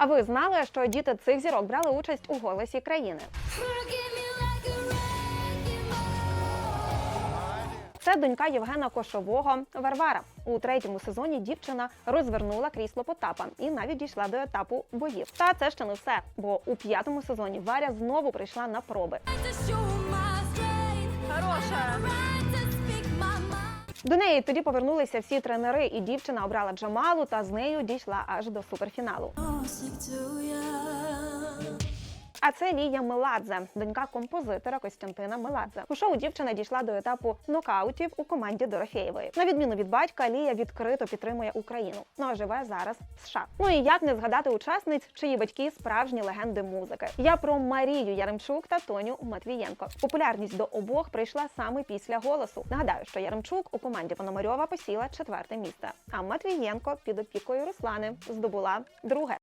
А ви знали, що діти цих зірок брали участь у голосі країни? Це донька Євгена Кошового Варвара. У третьому сезоні дівчина розвернула крісло Потапа і навіть дійшла до етапу боїв. Та це ще не все, бо у п'ятому сезоні Варя знову прийшла на проби. До неї тоді повернулися всі тренери, і дівчина обрала Джамалу та з нею дійшла аж до суперфіналу. А це Лія Меладзе, донька композитора Костянтина Меладзе. У шоу дівчина дійшла до етапу нокаутів у команді Дорофєєвої. На відміну від батька, Лія відкрито підтримує Україну. Ну а живе зараз в США. Ну і як не згадати учасниць, чиї батьки справжні легенди музики. Я про Марію Яремчук та Тоню Матвієнко. Популярність до обох прийшла саме після голосу. Нагадаю, що Яремчук у команді Пономарьова посіла четверте місце. А Матвієнко під опікою Руслани здобула друге.